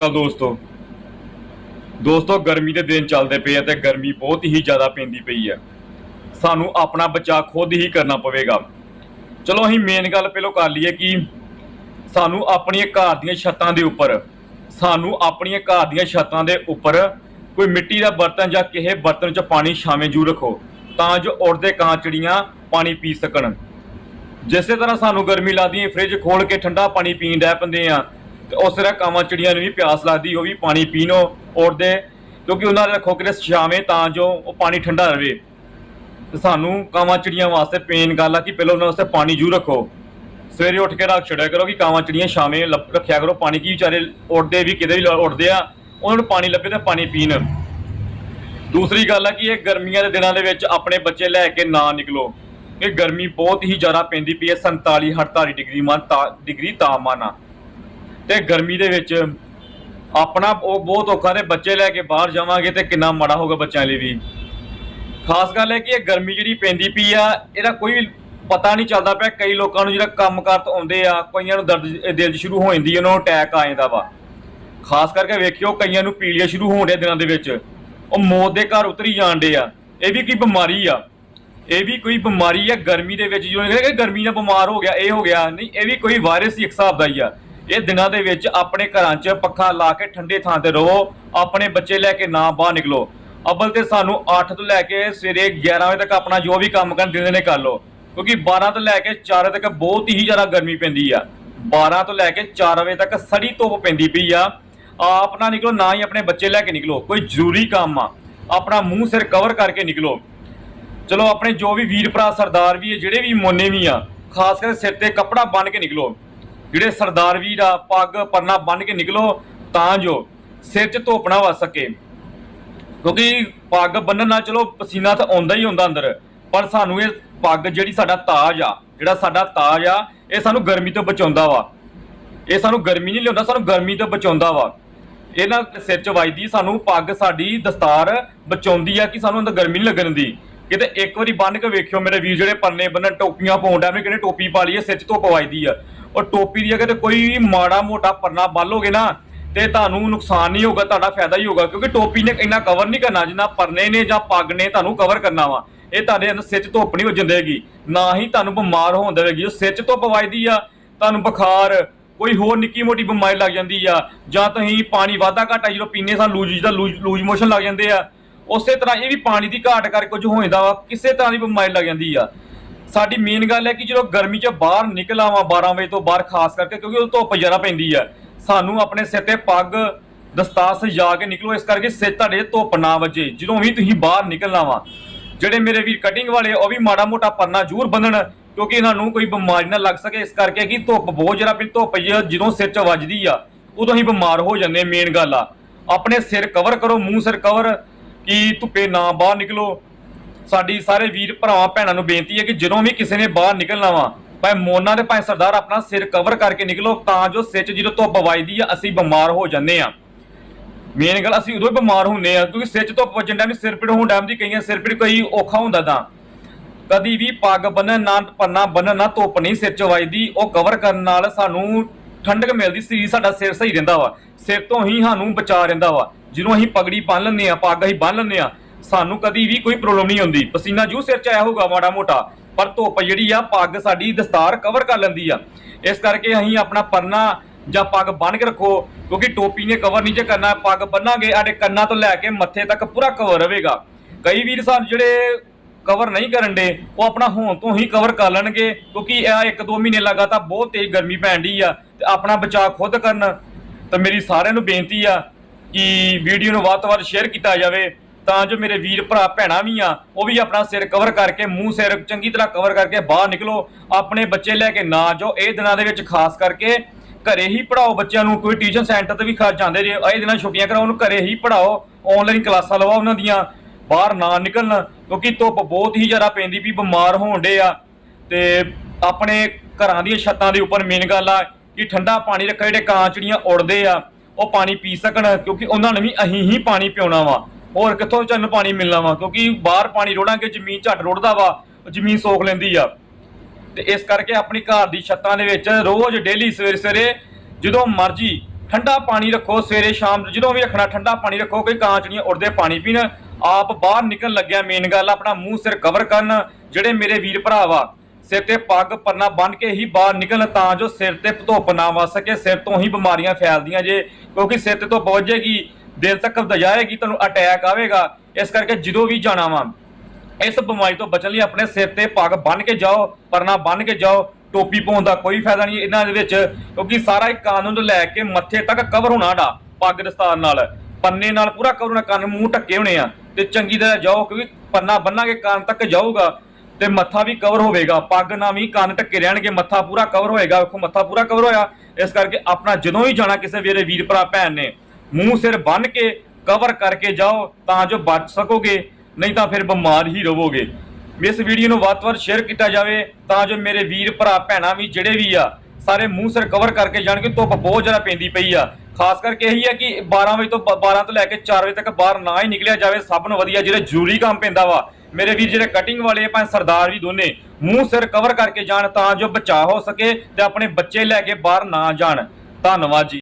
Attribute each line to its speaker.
Speaker 1: ਤਾਂ ਦੋਸਤੋ ਦੋਸਤੋ, ਗਰਮੀ ਦੇ ਦਿਨ ਚੱਲਦੇ ਪਏ ਆ ਤੇ ਗਰਮੀ ਬਹੁਤ ਹੀ ਜ਼ਿਆਦਾ ਪੈਂਦੀ ਪਈ ਆ। ਸਾਨੂੰ ਆਪਣਾ ਬਚਾਅ ਖੁਦ ਹੀ ਕਰਨਾ ਪਵੇਗਾ। ਚਲੋ, ਅਸੀਂ ਮੇਨ ਗੱਲ ਪਹਿਲਾਂ ਕਰ ਲਈਏ ਕਿ ਸਾਨੂੰ ਆਪਣੀਆਂ ਘਰ ਦੀਆਂ ਛੱਤਾਂ ਦੇ ਉੱਪਰ, ਸਾਨੂੰ ਆਪਣੀਆਂ ਘਰ ਦੀਆਂ ਛੱਤਾਂ ਦੇ ਉੱਪਰ ਕੋਈ ਮਿੱਟੀ ਦਾ ਬਰਤਨ ਜਾਂ ਕਿਸੇ ਬਰਤਨ 'ਚ ਪਾਣੀ ਛਾਵੇਂ ਜੂ ਰੱਖੋ, ਤਾਂ ਜੋ ਉੜਦੇ ਕਾਂ ਚਿੜੀਆਂ ਪਾਣੀ ਪੀ ਸਕਣ। ਜਿਸੇ ਤਰ੍ਹਾਂ ਸਾਨੂੰ ਗਰਮੀ ਲੱਗਦੀ ਹੈ, ਫ੍ਰਿਜ ਖੋਲ ਕੇ ਠੰਡਾ ਪਾਣੀ ਪੀਣ ਡੈ ਪੈਂਦੇ ਆ ਤੇ ਉਸ ਤਰ੍ਹਾਂ ਕਾਵਾਂ ਚਿੜੀਆਂ ਨੂੰ ਵੀ ਪਿਆਸ ਲੱਗਦੀ, ਉਹ ਵੀ ਪਾਣੀ ਪੀਣੋ ਉੜਦੇ, ਕਿਉਂਕਿ ਉਹਨਾਂ ਦੇ ਰੱਖੋ ਕਿਤੇ ਛਾਵੇਂ ਤਾਂ ਜੋ ਉਹ ਪਾਣੀ ਠੰਡਾ ਰਵੇ ਤੇ ਸਾਨੂੰ ਕਾਵਾਂ ਚਿੜੀਆਂ ਵਾਸਤੇ ਪੇਨ ਗੱਲ ਆ ਕਿ ਪਹਿਲਾਂ ਉਹਨਾਂ ਵਾਸਤੇ ਪਾਣੀ ਜ਼ਰੂਰ ਰੱਖੋ। ਸਵੇਰੇ ਉੱਠ ਕੇ ਰੱਖ ਛੜਿਆ ਕਰੋ ਕਿ ਕਾਵਾਂ ਚਿੜੀਆਂ ਛਾਵੇਂ ਰੱਖਿਆ ਕਰੋ। ਪਾਣੀ ਕੀ ਵਿਚਾਰੇ ਉੜਦੇ ਵੀ ਕਿਤੇ ਵੀ ਲ- ਆ, ਉਹਨਾਂ ਨੂੰ ਪਾਣੀ ਲੱਭੇ ਤਾਂ ਪਾਣੀ ਪੀਣ। ਦੂਸਰੀ ਗੱਲ ਆ ਕਿ ਇਹ ਗਰਮੀਆਂ ਦੇ ਦਿਨਾਂ ਦੇ ਵਿੱਚ ਆਪਣੇ ਬੱਚੇ ਲੈ ਕੇ ਨਾ ਨਿਕਲੋ। ਇਹ ਗਰਮੀ ਬਹੁਤ ਹੀ ਜ਼ਿਆਦਾ ਪੈਂਦੀ ਪਈ ਹੈ 47 48 ਡਿਗਰੀ ਮਾਨ, ਤਾ- ਡਿਗਰੀ ਤਾਪਮਾਨ ਆ। ਤੇ ਗਰਮੀ ਦੇ ਵਿੱਚ ਆਪਣਾ ਉਹ ਬਹੁਤ ਔਖਾ ਤੇ ਬੱਚੇ ਲੈ ਕੇ ਬਾਹਰ ਜਾਵਾਂਗੇ ਤੇ ਕਿੰਨਾ ਮਾੜਾ ਹੋਗਾ ਬੱਚਿਆਂ ਲਈ ਵੀ। ਖਾਸ ਗੱਲ ਹੈ ਕਿ ਇਹ ਗਰਮੀ ਜਿਹੜੀ ਪੈਂਦੀ ਪਈ ਆ, ਇਹਦਾ ਕੋਈ ਪਤਾ ਨਹੀਂ ਚੱਲਦਾ ਪਿਆ। ਕਈ ਲੋਕਾਂ ਨੂੰ ਜਿਹੜਾ ਕੰਮ ਕਾਰ ਤੋਂ ਆਉਂਦੇ ਆ, ਕਈਆਂ ਨੂੰ ਦਰਦ ਜ- ਦਿਲ 'ਚ ਸ਼ੁਰੂ ਹੋ ਜਾਂਦੀ ਹੈ ਉਹਨਾਂ ਨੂੰ ਅਟੈਕ ਆ ਜਾਂਦਾ ਵਾ। ਖਾਸ ਕਰਕੇ ਵੇਖਿਓ ਕਈਆਂ ਨੂੰ ਪੀਲੀਆ ਸ਼ੁਰੂ ਹੋਣ ਦੇ ਦਿਨਾਂ ਦੇ ਵਿੱਚ। ਉਹ ਮੌਤ ਦੇ ਘਰ ਉਤਰੀ ਜਾਂਦੇ ਆ। ਇਹ ਵੀ ਕੀ ਬਿਮਾਰੀ ਆ। ਇਹ ਵੀ ਕੋਈ ਬਿਮਾਰੀ ਆ ਗਰਮੀ ਦੇ ਵਿੱਚ। ਜਿਉਂ ਕਿ ਗਰਮੀ ਨਾਲ ਬਿਮਾਰ ਹੋ ਗਿਆ, ਇਹ ਹੋ ਗਿਆ। ਨਹੀਂ, ਇਹ ਵੀ ਕੋਈ ਵਾਇਰਸ ਹੀ ਇੱਕ ਹਿਸਾਬ ਦਾ ਹੀ ਆ। ਇਹ ਦਿਨਾਂ ਦੇ ਵਿੱਚ ਆਪਣੇ ਘਰਾਂ 'ਚ ਪੱਖਾ ਲਾ ਕੇ ਠੰਡੇ ਥਾਂ ਤੇ ਰਹੋ, ਆਪਣੇ ਬੱਚੇ ਲੈ ਕੇ ਨਾ ਬਾਹਰ ਨਿਕਲੋ। ਅਬਲ ਤੇ ਸਾਨੂੰ 8 ਤੋਂ ਲੈ ਕੇ ਸਵੇਰੇ 11 ਵਜੇ ਤੱਕ ਆਪਣਾ ਜੋ ਵੀ ਕੰਮ ਕਰਨ ਦਿੰਦੇ ਨੇ ਕਰ ਲਓ। ਕਿਉਂਕਿ 12 ਤੋਂ ਲੈ ਕੇ 4 ਵਜੇ ਤੱਕ ਬਹੁਤ ਹੀ ਜ਼ਿਆਦਾ ਗਰਮੀ ਪੈਂਦੀ ਆ। 12 ਤੋਂ ਲੈ ਕੇ 4 ਵਜੇ ਤੱਕ ਸੜੀ ਧੁੱਪ ਪੈਂਦੀ ਪਈ ਆ। ਆਪ ਨਾ ਨਿਕਲੋ, ਨਾ ਹੀ ਆਪਣੇ ਬੱਚੇ ਲੈ ਕੇ ਨਿਕਲੋ। ਕੋਈ ਜ਼ਰੂਰੀ ਕੰਮ ਆ। ਆਪਣਾ ਮੂੰਹ ਸਿਰ ਕਵਰ ਕਰਕੇ ਨਿਕਲੋ। ਚਲੋ, ਆਪਣੇ ਜੋ ਵੀ ਵੀਰ ਭਰਾ, ਸਰਦਾਰ ਵੀ ਹੈ ਜਿਹੜੇ ਵੀ ਮੋਨੇ ਵੀ ਆ, ਖਾਸ ਕਰਕੇ ਸਿਰ ਤੇ ਕੱਪੜਾ ਬੰਨ ਕੇ ਨਿਕਲੋ। ਜਿਹੜੇ ਸਰਦਾਰ ਵੀਰ ਆ, ਪੱਗ ਪਰਨਾ ਬੰਨ ਕੇ ਨਿਕਲੋ, ਤਾਂ ਜੋ ਸਿਰ 'ਚ ਧੁੱਪ ਨਾ ਵੱਜ ਸਕੇ। ਕਿਉਂਕਿ ਪੱਗ ਬੰਨਣ ਨਾਲ ਚਲੋ, ਪਸੀਨਾ ਤਾਂ ਆਉਂਦਾ ਹੀ ਆਉਂਦਾ ਅੰਦਰ। ਪਰ ਸਾਨੂੰ ਇਹ ਪੱਗ ਜਿਹੜੀ ਸਾਡਾ ਤਾਜ ਆ, ਜਿਹੜਾ ਸਾਡਾ ਤਾਜ ਆ, ਇਹ ਸਾਨੂੰ ਗਰਮੀ ਤੋਂ ਬਚਾਉਂਦਾ ਵਾ। ਇਹ ਸਾਨੂੰ ਗਰਮੀ ਨਹੀਂ ਲਿਆਉਂਦਾ, ਸਾਨੂੰ ਗਰਮੀ ਤੋਂ ਬਚਾਉਂਦਾ ਵਾ। ਇਹ ਨਾਲ ਸਿਰ 'ਚ ਵੱਜਦੀ, ਸਾਨੂੰ ਪੱਗ ਸਾਡੀ ਦਸਤਾਰ ਬਚਾਉਂਦੀ ਆ ਕਿ ਸਾਨੂੰ ਅੰਦਰ ਗਰਮੀ ਨਹੀਂ ਲੱਗਣ ਦੀ। ਕਿਤੇ ਇੱਕ ਵਾਰੀ ਬੰਨ ਕੇ ਵੇਖਿਓ ਮੇਰੇ ਵੀਰ ਜਿਹੜੇ ਪਰਨੇ ਬੰਨਣ ਟੋਪੀਆਂ ਪਾਉਣ ਡੈ ਕਿਹਨੇ ਟੋਪੀ ਪਾ ਲਈ ਹੈ ਸਿਰ 'ਚ ਧੁੱਪ ਵੱਜਦੀ ਆ। ਔਰ ਟੋਪੀ ਦੀ ਜਗ੍ਹਾ ਤੇ ਕੋਈ ਵੀ ਮਾੜਾ ਮੋਟਾ ਪਰਨਾ ਬੰਨ੍ਹੋਗੇ ਨਾ, ਤੇ ਤੁਹਾਨੂੰ ਨੁਕਸਾਨ ਨਹੀਂ ਹੋਗਾ ਤੁਹਾਡਾ ਫਾਇਦਾ ਹੀ ਹੋਗਾ ਕਿਉਂਕਿ ਟੋਪੀ ਨੇ ਇੰਨਾ ਕਵਰ ਨਹੀਂ ਕਰਨਾ, ਜਿੰਨਾ ਪਰਨੇ ਨੇ ਜਾਂ ਪੱਗ ਨੇ ਤੁਹਾਨੂੰ ਕਵਰ ਕਰਨਾ ਵਾ, ਇਹ ਤੁਹਾਡੇ ਅੰਦਰ ਸਿਰ 'ਚ ਧੁੱਪ ਨਹੀਂ ਵੱਜਣ ਦੇਗੀ ਨਾ ਹੀ ਤੁਹਾਨੂੰ ਬਿਮਾਰ ਹੋਣ ਦੇਵੇਗੀ, ਉਹ ਸਿਰ 'ਚ ਧੁੱਪ ਵੱਜਦੀ ਆ, ਤੁਹਾਨੂੰ ਬੁਖਾਰ, ਕੋਈ ਹੋਰ ਨਿੱਕੀ ਮੋਟੀ ਬਿਮਾਰੀ ਲੱਗ ਜਾਂਦੀ ਆ, ਜਾਂ ਤੁਸੀਂ ਪਾਣੀ ਵਾਧਾ ਘਾਟਾ ਜਦੋਂ ਪੀਨੇ ਸਾਨੂੰ ਲੂਜ ਜਿਹਦਾ ਲੂਜ ਮੋਸ਼ਨ ਲੱਗ ਜਾਂਦੇ ਆ, ਉਸੇ ਤਰ੍ਹਾਂ ਇਹ ਵੀ ਪਾਣੀ ਦੀ ਘਾਟ ਕਰਕੇ ਕੁਝ ਹੋ ਜਾਂਦਾ ਵਾ, ਕਿਸੇ ਤਰ੍ਹਾਂ ਦੀ ਬਿਮਾਰੀ ਲੱਗ ਜਾਂਦੀ ਆ। ਸਾਡੀ ਮੇਨ ਗੱਲ ਹੈ ਕਿ ਜਦੋਂ ਗਰਮੀ 'ਚ ਬਾਹਰ ਨਿਕਲ ਆਵਾਂ 12 ਵਜੇ ਤੋਂ ਬਾਹਰ, ਖਾਸ ਕਰਕੇ ਕਿਉਂਕਿ ਉਹ ਧੁੱਪ ਜ਼ਿਆਦਾ ਪੈਂਦੀ ਆ ਸਾਨੂੰ ਆਪਣੇ ਸਿਰ ਤੇ ਪੱਗ, ਦਸਤਾਰ ਸਜਾ ਕੇ ਨਿਕਲੋ, ਇਸ ਕਰਕੇ ਸਿਰ ਤੁਹਾਡੇ ਧੁੱਪ ਨਾ ਵੱਜੇ। ਜਦੋਂ ਵੀ ਤੁਸੀਂ ਬਾਹਰ ਨਿਕਲਣਾ ਵਾ ਜਿਹੜੇ ਮੇਰੇ ਵੀਰ ਕਟਿੰਗ ਵਾਲੇ, ਉਹ ਵੀ ਮਾੜਾ ਮੋਟਾ ਪਰਨਾ ਜ਼ਰੂਰ ਬੰਨਣ, ਕਿਉਂਕਿ ਇਹਨਾਂ ਨੂੰ ਕੋਈ ਬਿਮਾਰੀ ਨਾ ਲੱਗ ਸਕੇ। ਇਸ ਕਰਕੇ ਕਿ ਧੁੱਪ ਬਹੁਤ ਜ਼ਿਆਦਾ ਪਈ ਧੁੱਪ ਜ- ਜਦੋਂ ਸਿਰ 'ਚ ਵੱਜਦੀ ਆ, ਉਦੋਂ ਹੀ ਬਿਮਾਰ ਹੋ ਜਾਂਦੇ ਮੇਨ ਗੱਲ ਆ। ਆਪਣੇ ਸਿਰ ਕਵਰ ਕਰੋ, ਮੂੰਹ ਸਿਰ ਕਵਰ ਕਿ ਧੁੱਪੇ ਨਾ ਬਾਹਰ ਨਿਕਲੋ। ਸਾਡੀ ਸਾਰੇ ਵੀਰ ਭਰਾਵਾਂ, ਭੈਣਾਂ ਨੂੰ ਬੇਨਤੀ ਹੈ ਕਿ ਜਦੋਂ ਵੀ ਕਿਸੇ ਨੇ ਬਾਹਰ ਨਿਕਲਣਾ ਵਾ, ਭਾਵੇਂ ਮੋਨਾ ਤੇ ਭਾਵੇਂ ਸਰਦਾਰ ਆਪਣਾ ਸਿਰ ਕਵਰ ਕਰਕੇ ਨਿਕਲੋ, ਤਾਂ ਜੋ ਸਿਰ ਜਦੋਂ ਧੁੱਪ ਵੱਜਦੀ ਆ, ਅਸੀਂ ਬਿਮਾਰ ਹੋ ਜਾਂਦੇ ਆ। ਮੇਨ ਗੱਲ, ਅਸੀਂ ਉਦੋਂ ਬਿਮਾਰ ਹੁੰਨੇ ਆ, ਕਿਉਂਕਿ ਸਿਰ 'ਚ ਧੁੱਪ ਵੱਜਣ ਟਾਈਮ ਸਿਰ ਪੀੜ ਹੋਣ ਟਾਈਮ ਦੀ ਕਈਆਂ ਸਿਰ ਪੀੜ ਕੋਈ ਔਖਾ ਹੁੰਦਾ ਤਾਂ। ਕਦੀ ਵੀ ਪੱਗ ਬੰਨਣ, ਨਾ ਪੰਨਾ ਬੰਨਣ, ਨਾ ਧੁੱਪ ਨਹੀਂ ਸਿਰ 'ਚ ਵੱਜਦੀ, ਉਹ ਕਵਰ ਕਰਨ ਨਾਲ ਸਾਨੂੰ ਠੰਡਕ ਮਿਲਦੀ ਸੀ ਸਾਡਾ ਸਿਰ ਸਹੀ ਰਹਿੰਦਾ ਵਾ। ਸਿਰ ਤੋਂ ਹੀ ਸਾਨੂੰ ਬਚਾ ਰਹਿੰਦਾ ਵਾ। ਜਦੋਂ ਅਸੀਂ ਪਗੜੀ ਬੰਨ ਲੈਂਦੇ ਆ, ਪੱਗ ਅਸੀਂ ਬੰਨ ਲੈਂਦੇ ਆ ਸਾਨੂੰ ਕਦੀ ਵੀ ਕੋਈ ਪ੍ਰੋਬਲਮ ਨਹੀਂ ਹੁੰਦੀ ਪਸੀਨਾ ਜੂ ਸਿਰ 'ਚ ਆਇਆ ਹੋਊਗਾ ਮਾੜਾ ਮੋਟਾ, ਪਰ ਧੁੱਪ ਜਿਹੜੀ ਆ, ਪੱਗ ਸਾਡੀ ਦਸਤਾਰ ਕਵਰ ਕਰ ਲੈਂਦੀ ਆ। ਇਸ ਕਰਕੇ ਅਸੀਂ ਆਪਣਾ ਪਰਨਾ ਜਾਂ ਪੱਗ ਬੰਨ ਕੇ ਰੱਖੋ, ਕਿਉਂਕਿ ਟੋਪੀ ਨੇ ਕਵਰ ਨਹੀਂ ਜੇ ਕਰਨਾ, ਪੱਗ ਬੰਨਾਂਗੇ, ਸਾਡੇ ਕੰਨਾਂ ਤੋਂ ਲੈ ਕੇ ਮੱਥੇ ਤੱਕ ਪੂਰਾ ਕਵਰ ਰਹੇਗਾ। ਕਈ ਵੀਰ ਸਾਨੂੰ ਜਿਹੜੇ ਕਵਰ ਨਹੀਂ ਕਰਨ ਦੇ, ਉਹ ਆਪਣਾ ਹੋਣ ਤੋਂ ਹੀ ਕਵਰ ਕਰ ਲੈਣਗੇ, ਕਿਉਂਕਿ ਇਹ ਇੱਕ ਦੋ ਮਹੀਨੇ ਲਗਾਤਾਰ ਬਹੁਤ ਤੇਜ਼ ਗਰਮੀ ਪੈਣ ਡਈ ਆ, ਤੇ ਆਪਣਾ ਬਚਾਅ ਖੁਦ ਕਰਨ। ਤਾਂ ਮੇਰੀ ਸਾਰਿਆਂ ਨੂੰ ਬੇਨਤੀ ਆ ਕਿ ਵੀਡੀਓ ਨੂੰ ਵੱਧ ਤੋਂ ਵੱਧ ਸ਼ੇਅਰ ਕੀਤਾ ਜਾਵੇ। ਤਾਂ ਜੋ ਮੇਰੇ ਵੀਰ ਭਰਾ ਭੈਣਾਂ ਵੀ ਆ, ਉਹ ਵੀ ਆਪਣਾ ਸਿਰ ਕਵਰ ਕਰਕੇ, ਮੂੰਹ ਸਿਰ ਚੰਗੀ ਤਰ੍ਹਾਂ ਕਵਰ ਕਰਕੇ ਬਾਹਰ ਨਿਕਲੋ, ਆਪਣੇ ਬੱਚੇ ਲੈ ਕੇ ਨਾ ਜਾਓ, ਇਹ ਦਿਨਾਂ ਦੇ ਵਿੱਚ ਖਾਸ ਕਰਕੇ ਘਰੇ ਹੀ ਪੜਾਓ ਬੱਚਿਆਂ ਨੂੰ, ਕੋਈ ਟਿਊਸ਼ਨ ਸੈਂਟਰ ਤੇ ਵੀ ਖਾ ਜਾਂਦੇ ਜੇ, ਇਹ ਦਿਨਾਂ ਛੁੱਟੀਆਂ ਕਰਾਓ, ਉਹਨੂੰ ਘਰੇ ਹੀ ਪੜਾਓ ਆਨਲਾਈਨ ਕਲਾਸਾਂ ਲਵਾਓ ਉਹਨਾਂ ਦੀਆਂ, ਬਾਹਰ ਨਾ ਨਿਕਲਣ, ਕਿਉਂਕਿ ਧੁੱਪ ਬਹੁਤ ਹੀ ਜ਼ਿਆਦਾ ਪੈਂਦੀ ਵੀ ਬਿਮਾਰ ਹੋਣ ਡੇ ਆ। ਤੇ ਆਪਣੇ ਘਰਾਂ ਦੀਆਂ ਛੱਤਾਂ ਦੇ ਉੱਪਰ ਮੇਨ ਗੱਲ ਆ ਕਿ ਠੰਡਾ ਪਾਣੀ ਰੱਖੋ, ਜਿਹੜੇ ਕਾਂ ਚਿੜੀਆਂ ਉੜਦੇ ਆ, ਉਹ ਪਾਣੀ ਪੀ ਸਕਣ, ਕਿਉਂਕਿ ਉਹਨਾਂ ਨੇ ਵੀ ਅਸੀਂ ਹੀ ਪਾਣੀ ਪਿਉਣਾ ਵਾ। ਹੋਰ ਕਿੱਥੋਂ ਸਾਨੂੰ ਪਾਣੀ ਮਿਲਣਾ ਵਾ? ਕਿਉਂਕਿ ਬਾਹਰ ਪਾਣੀ ਰੋੜਾਂਗੇ, ਜ਼ਮੀਨ ਝੱਟ ਰੁੜਦਾ ਵਾ, ਜ਼ਮੀਨ ਸੋਖ ਲੈਂਦੀ ਆ। ਤੇ ਇਸ ਕਰਕੇ ਆਪਣੀ ਘਰ ਦੀ ਛੱਤਾਂ ਦੇ ਵਿੱਚ ਰੋਜ਼ ਡੇਲੀ ਸਵੇਰੇ ਸਵੇਰੇ ਜਦੋਂ ਮਰਜ਼ੀ ਠੰਡਾ ਪਾਣੀ ਰੱਖੋ, ਸਵੇਰੇ ਸ਼ਾਮ ਜਦੋਂ ਵੀ ਰੱਖਣਾ, ਠੰਡਾ ਪਾਣੀ ਰੱਖੋ, ਕੋਈ ਕਾਂਚੜੀਆਂ ਉੜਦੇ ਪਾਣੀ ਪੀਣ। ਆਪ ਬਾਹਰ ਨਿਕਲਣ ਲੱਗਿਆ ਮੇਨ ਗੱਲ ਆਪਣਾ ਮੂੰਹ ਸਿਰ ਕਵਰ ਕਰਨ, ਜਿਹੜੇ ਮੇਰੇ ਵੀਰ ਭਰਾ ਵਾ, ਸਿਰ ਤੇ ਪੱਗ ਪਰਨਾ ਬੰਨ ਕੇ ਹੀ ਬਾਹਰ ਨਿਕਲਣ, ਤਾਂ ਜੋ ਸਿਰ ਤੇ ਧੁੱਪ ਨਾ ਵੱਜ ਸਕੇ, ਸਿਰ ਤੋਂ ਹੀ ਬਿਮਾਰੀਆਂ ਫੈਲਦੀਆਂ ਜੇ, ਕਿਉਂਕਿ ਸਿਰ ਤੇ ਧੁੱਪ ਵੱਜੇਗੀ। ਦਿਲ ਤੱਕ ਦਜਾਏਗੀ ਤੁਹਾਨੂੰ ਅਟੈਕ ਆਵੇਗਾ। ਇਸ ਕਰਕੇ ਜਦੋਂ ਵੀ ਜਾਣਾ ਵਾ, ਇਸ ਬਿਮਾਰੀ ਤੋਂ ਬਚਣ ਲਈ ਆਪਣੇ ਸਿਰ ਤੇ ਪੱਗ ਬੰਨ ਕੇ ਜਾਓ, ਪਰਨਾ ਬੰਨ ਕੇ ਜਾਓ, ਟੋਪੀ ਪਾਉਣ ਦਾ ਕੋਈ ਫਾਇਦਾ ਨਹੀਂ ਇਹਨਾਂ ਦੇ ਵਿੱਚ, ਕਿਉਂਕਿ ਸਾਰਾ ਹੀ ਕਾਨੂੰਨ ਤੋਂ ਲੈ ਕੇ ਮੱਥੇ ਤੱਕ ਕਵਰ ਹੋਣਾ ਡਾ ਪੱਗ ਦਸਤਾਰ ਨਾਲ। ਪੰਨੇ ਨਾਲ ਪੂਰਾ ਕਵਰ ਹੋਣਾ, ਕੰਨ ਮੂੰਹ ਢੱਕੇ ਹੋਣੇ ਆ। ਤੇ ਚੰਗੀ ਤਰ੍ਹਾਂ ਜਾਓ, ਕਿਉਂਕਿ ਪੰਨਾ ਬੰਨਾਂਗੇ, ਕੰਨ ਤੱਕ ਜਾਊਗਾ, ਤੇ ਮੱਥਾ ਵੀ ਕਵਰ ਹੋਵੇਗਾ। ਪੱਗ ਨਾਲ ਵੀ ਕੰਨ ਢੱਕੇ ਰਹਿਣਗੇ, ਮੱਥਾ ਪੂਰਾ ਕਵਰ ਹੋਏਗਾ। ਵੇਖੋ, ਮੱਥਾ ਪੂਰਾ ਕਵਰ ਹੋਇਆ। ਇਸ ਕਰਕੇ ਆਪਣਾ ਜਦੋਂ ਵੀ ਜਾਣਾ, ਕਿਸੇ ਵੀਰੇ, ਵੀਰ ਭਰਾ, ਭੈਣ ਨੇ ਮੂੰਹ ਸਿਰ ਬੰਨ ਕੇ ਕਵਰ ਕਰਕੇ ਜਾਓ ਤਾਂ ਜੋ ਬਚ ਸਕੋਗੇ ਨਹੀਂ ਤਾਂ ਫਿਰ ਬਿਮਾਰ ਹੀ ਰਹੋਗੇ ਇਸ ਵੀਡੀਓ ਨੂੰ ਵੱਧ ਤੋਂ ਵੱਧ ਸ਼ੇਅਰ ਕੀਤਾ ਜਾਵੇ ਤਾਂ ਜੋ ਮੇਰੇ ਵੀਰ ਭਰਾ ਭੈਣਾਂ ਵੀ ਜਿਹੜੇ ਵੀ ਆ ਸਾਰੇ ਮੂੰਹ ਸਿਰ ਕਵਰ ਕਰਕੇ ਜਾਣ ਕਿ ਧੁੱਪ ਬਹੁਤ ਜ਼ਿਆਦਾ ਪੈਂਦੀ ਪਈ ਆ। ਖਾਸ ਕਰਕੇ ਇਹੀ ਹੈ ਕਿ 12 ਵਜੇ ਤੋਂ ਬ- 12 ਤੋਂ ਲੈ ਕੇ 4 ਵਜੇ ਤੱਕ ਬਾਹਰ ਨਾ ਹੀ ਨਿਕਲਿਆ ਜਾਵੇ ਸਭ ਨੂੰ ਵਧੀਆ ਜਿਹੜੇ ਜ਼ਰੂਰੀ ਕੰਮ ਪੈਂਦਾ ਵਾ। ਮੇਰੇ ਵੀਰ ਜਿਹੜੇ ਕਟਿੰਗ ਵਾਲੇ ਆ, ਸਰਦਾਰ ਵੀ ਦੋਨੇ ਮੂੰਹ ਸਿਰ ਕਵਰ ਕਰਕੇ ਜਾਣ ਤਾਂ ਜੋ ਬਚਾਅ ਹੋ ਸਕੇ ਤੇ ਆਪਣੇ ਬੱਚੇ ਲੈ ਕੇ ਬਾਹਰ ਨਾ ਜਾਣ। ਧੰਨਵਾਦ ਜੀ।